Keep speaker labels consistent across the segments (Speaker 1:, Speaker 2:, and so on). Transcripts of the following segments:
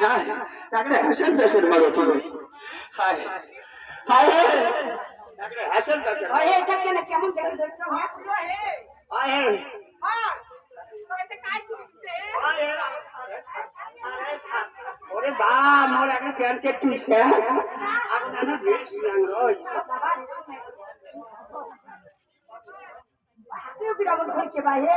Speaker 1: হ্যাঁ পেশেন্ট মারো তুমি। হায় হায়
Speaker 2: এটা কেন কেমন হ্যাঁ?
Speaker 1: হায় ওরে বা মোর একটা প্যান্টের আর ড্রেস
Speaker 2: হাসিও বিরামন করছে ভাই হে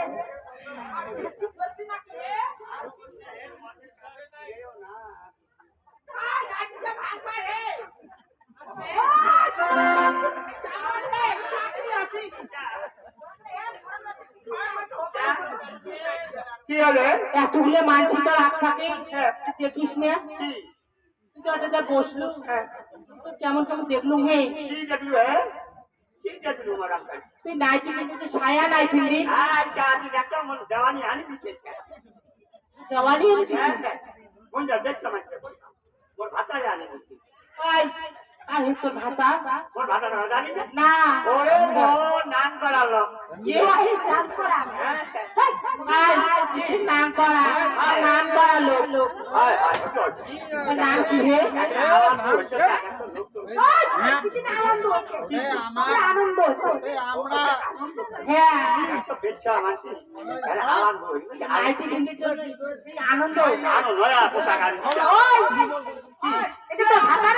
Speaker 1: কি হলে?
Speaker 3: এতগুলো মানছি তো দেখিস না? তুই তো ওটা যা বসলু।
Speaker 1: হ্যাঁ,
Speaker 3: কেমন কেমন দেখলুম হে?
Speaker 1: কি দেখলু হে? কি দেখলু আমার আঙ্কাল
Speaker 3: তুই নাইটি কিন্তু ছায়া নাই ফিরলি।
Speaker 1: আচ্ছা আমি দেখলাম মোর দেওয়ানি আনি দিছে
Speaker 3: জওয়ানি
Speaker 1: হ্যাঁ হ্যাঁ। কোন যা দেখছ আমার মোর ভাতারে আনি দিছে
Speaker 3: আই আই তোর
Speaker 1: জানি না ওরে নাম করালো
Speaker 3: ইয়ে
Speaker 2: করা
Speaker 1: হ্যাঁ হ্যাঁ
Speaker 3: নাম করা নাম করা লোক
Speaker 1: হায় হায়
Speaker 3: নাম কি হে
Speaker 2: আনন্দ
Speaker 4: আমরা
Speaker 3: হ্যাঁ তোর আনন্দ
Speaker 1: আনো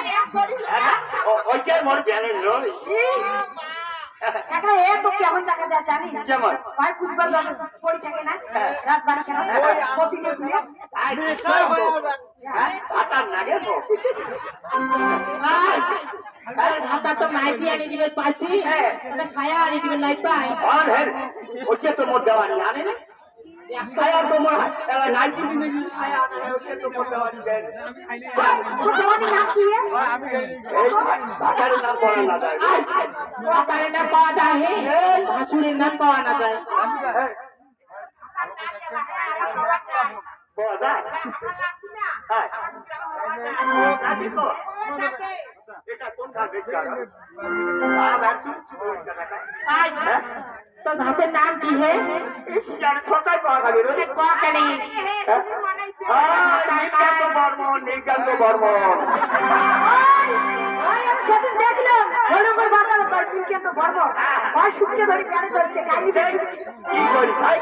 Speaker 1: নয়া পোশাক আনি
Speaker 2: ওই এটা তো ভাতারে
Speaker 1: মোর ব্যালেন্স রই
Speaker 2: একটা এ তো কেমন টাকা দেয় জানি
Speaker 1: কেমন?
Speaker 2: ভাই ফুটবল দলে পড়ে থাকে না। রাত বাড়ি কেন প্রতিদিন তুলে
Speaker 1: আই ভাতার
Speaker 3: আরে ভাতা তো। নাইটি আনি দিবে পাচ্ছি ওটা ছায়া আনি দিবে নাই পাই।
Speaker 1: আর ওকে তো মোর দেওয়ানি আনে না। ছায়া তো মোর এলা নাইটি দিনে কি ছায়া আনে ওকে তো মোর দেওয়ানি দেন
Speaker 2: নাম
Speaker 1: পড়া না। যায়।
Speaker 3: ভাতারের নাম পাওয়া যায় ভাসুরের নাম পাওয়া না যায়।
Speaker 1: পাওয়া যায়? হ্যাঁ এটা কোন ধার বেচা আবার শুনছি টাকা
Speaker 3: আই তোর ভাতের নাম কি হে
Speaker 1: এশিয়ার সচাই পাওয়া গেল রে
Speaker 3: কাকানি
Speaker 1: নির্গান্ত বর্মন নির্গান্ত বর্মন
Speaker 2: ওই আমি সেদিন দেখলাম ভালো বাজার করে কিন্তু তো বড় ওই শুকিয়ে ধরে প্যানে ধরছে গাড়ি
Speaker 1: কি করি ভাই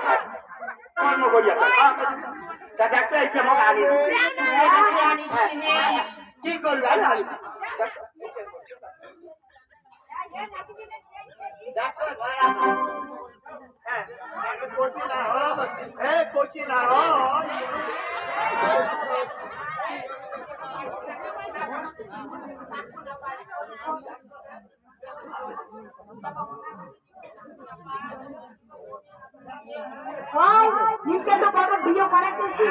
Speaker 1: কর্ম করিয়া তা দেখতে এসে মোক আনি কি করবি আনি ভাই
Speaker 2: নিচে তো বড় ভিডিও বানাইতেছি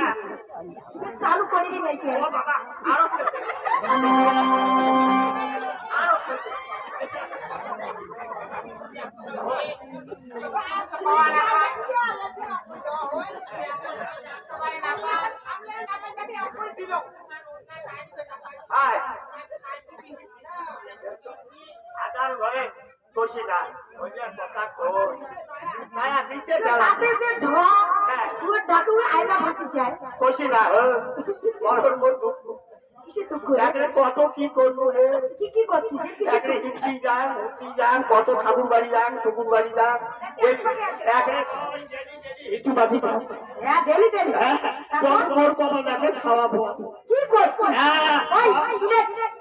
Speaker 2: চালু করে দিয়েছে
Speaker 1: আরও বসি না ওই কথা কই না নিচে দাঁড়া
Speaker 2: তাতে যে ঢক পুরো ডাকু আইনা ভাতি যায়
Speaker 1: বসি না ও মরণ মোর দুঃখ
Speaker 2: কিসে তো করে
Speaker 1: চাকরি কত কি করব রে
Speaker 2: কি কি করছিস
Speaker 1: হিন্দি যান মুক্তি যান কত ঠাকুর বাড়ি যান ঠাকুর বাড়ি যান ওই চাকরি
Speaker 2: হ্যাঁ ডেলি ডেলি
Speaker 1: তোর তোর দেখে খাওয়াবো
Speaker 2: কি করছিস
Speaker 1: হ্যাঁ।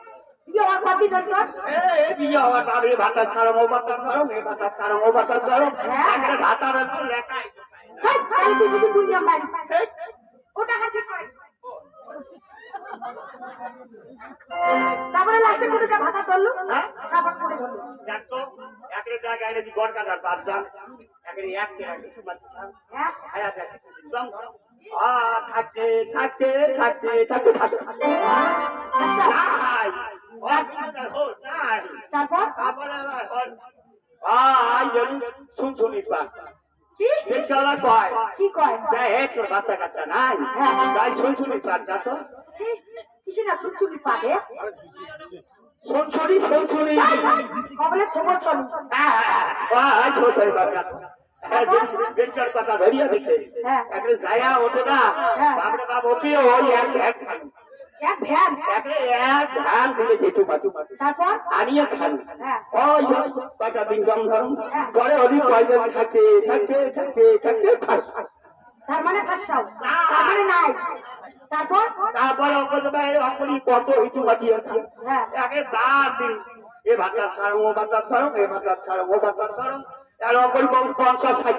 Speaker 1: হওয়ার তাহলে ভাতার ছাড়ো ভাতার ধরো এ ভাতার ছাড়ো ভাতার ধরো। একটা ভাতার লেখাই।
Speaker 2: হাই হাই তুই বুঝি দুনিয়া মারি ও টাকা চেক করে। তারপরে লাস্টে করে যা ভাতা ধরলো?
Speaker 1: হ্যাঁ?
Speaker 2: তারপর করে ধরলো?
Speaker 1: দেখতো একটা জায়গায় যদি গড় কাটার বাদ যান। একটা এক টাকা কিছু বাদ যান।
Speaker 2: হ্যাঁ
Speaker 1: আয়া দেখ একদম ধরো। থাকতে থাকতে থাকতে থাকতে থাকতে নাই
Speaker 2: তারপর?
Speaker 1: আবার আই শুন শুনি পা কয়?
Speaker 2: কি কয়?
Speaker 1: যা হে তোর বাচ্চা কাচ্চা নাই। তাই শুনছুনি পার যা তো।
Speaker 2: কিসে না চুচুলি পাবে
Speaker 1: শুনছুনি শুনছুনি
Speaker 2: কবলে ছোবল চলু
Speaker 1: হ্যাঁ ছোটছুনি পার যা হ্যাঁ রিক্সার ধরিয়া
Speaker 2: হ্যাঁ।
Speaker 1: একটা না
Speaker 2: হ্যাঁ।
Speaker 1: বাপরে বাপ ওই এক আনিয়ে
Speaker 2: হ্যাঁ।
Speaker 1: ওই দিন ধরুন পরে
Speaker 2: তার মানে ফাঁসাও তার মানে নাই। তারপর?
Speaker 1: তারপরে কত হিচু বাটিয়ে
Speaker 2: হ্যাঁ।
Speaker 1: একে দাঁত দিন এ ভাতা ছাড়ো ও ভাতা ছাড়ো এ ভাতা ছাড়ো ও ভাতা ছাড়ো। অপনি বহু পঞ্চাশ ষাট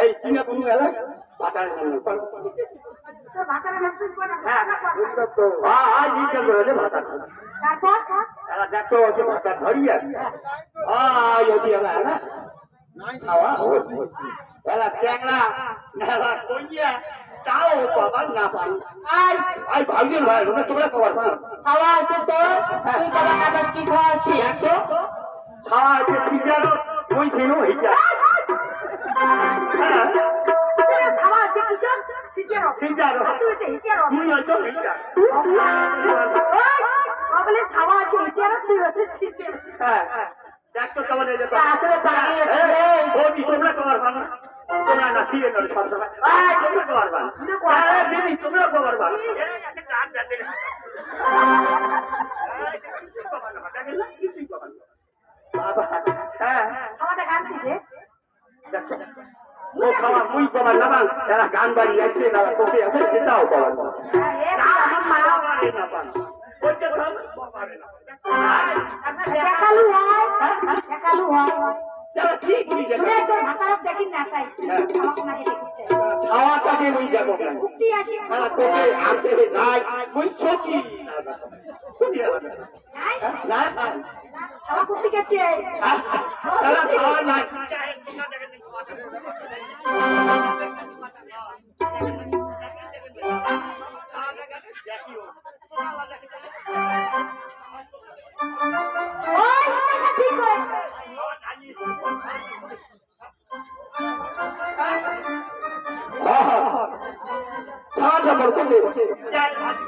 Speaker 1: এই কোনো
Speaker 2: তোর
Speaker 1: খাবে
Speaker 2: তারপর
Speaker 1: এরা দেখো ভাতা ধরিয়া। এলা চ্যাংড়া, এলা কইয়া তাও পাবার না পাই।
Speaker 3: আই
Speaker 1: ভাইজন ভাই ওটা তোমরা খাবার পাও
Speaker 3: খাওয়া আছে তো? তুই খাবার না পাস কি খাওয়া আছে?
Speaker 1: দেখো খাওয়া আছে সিজারো ওই ছিল হ্যাঁ।
Speaker 2: কিসের খাওয়া আছে কিসের? সিজের
Speaker 1: সিজারো
Speaker 2: তুই
Speaker 1: আছো
Speaker 2: খাওয়া হিটের তুই হচ্ছে সিজের।
Speaker 1: হ্যাঁ। দেখো এই যে
Speaker 3: আসলে
Speaker 1: তোমরা পাও না তোমরা না সিরে নড়ে সব সময় আয় তোমরা খাবার পাও দিদি তোমরা খাবার পাও এই টান যাতে কিছুই খাবার না দেখেন না কিছুই খাবার না। বাবা হ্যাঁ
Speaker 2: খাওয়াটা খাচ্ছিস রে?
Speaker 1: ও খাওয়া মুই খাবার না এরা গান বাড়ি আছে না তোকে আছে সেটাও
Speaker 2: আমার মা
Speaker 1: পারে না পান ওইটা সব পারে না।
Speaker 2: দেখালু হয় দেখালু হয়।
Speaker 1: যারা কি কি
Speaker 2: শুনে
Speaker 1: দেখো
Speaker 2: ভাতারক দেখি না চাই খাওয়া না দেখিছে
Speaker 1: খাওয়াটাকে মুই যাব কেন
Speaker 2: আসি
Speaker 1: তারা তোকে আছে নাই। মুই ছকি।
Speaker 2: নাই?
Speaker 1: না না
Speaker 2: খাওয়া কুটি গেছে
Speaker 1: তারা খাওয়া নাই।
Speaker 2: ওই
Speaker 1: খাওয়া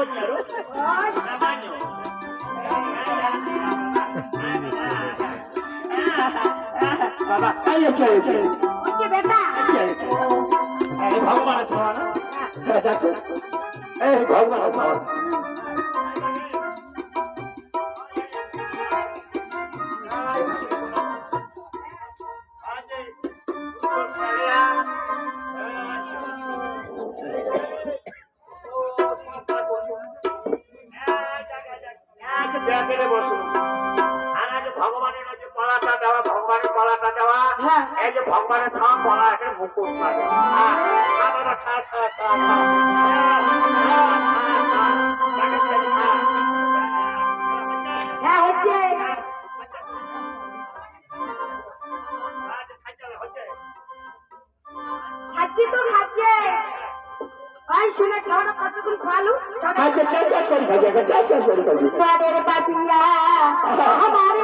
Speaker 1: Jangan kamu nyaru.
Speaker 2: ওই
Speaker 1: Namanya. বাবা আই আছে আছে
Speaker 2: ওকে বেটা
Speaker 1: এই
Speaker 2: হ্যাঁ হচ্ছে খাচ্ছি তো খাচ্ছে ওই শুনে খাওয়াটা কতক্ষণ খাওয়ালু
Speaker 1: আচ্ছা
Speaker 2: আমার